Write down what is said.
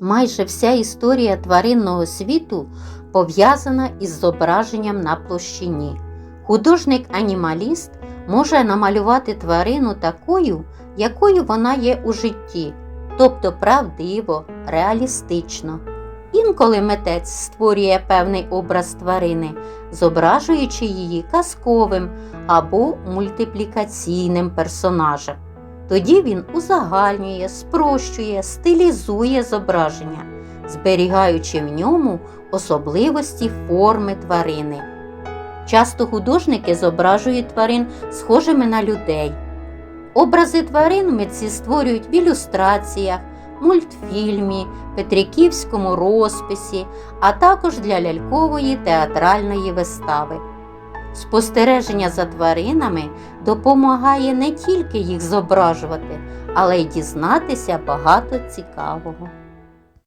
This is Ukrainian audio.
Майже вся історія тваринного світу пов'язана із зображенням на площині. Художник-анімаліст може намалювати тварину такою, якою вона є у житті, тобто правдиво, реалістично. Інколи митець створює певний образ тварини, зображуючи її казковим або мультиплікаційним персонажем. Тоді він узагальнює, спрощує, стилізує зображення, зберігаючи в ньому особливості форми тварини. Часто художники зображують тварин схожими на людей. Образи тварин митці створюють в ілюстраціях, мультфільмі, петриківському розписі, а також для лялькової театральної вистави. Спостереження за тваринами допомагає не тільки їх зображувати, але й дізнатися багато цікавого.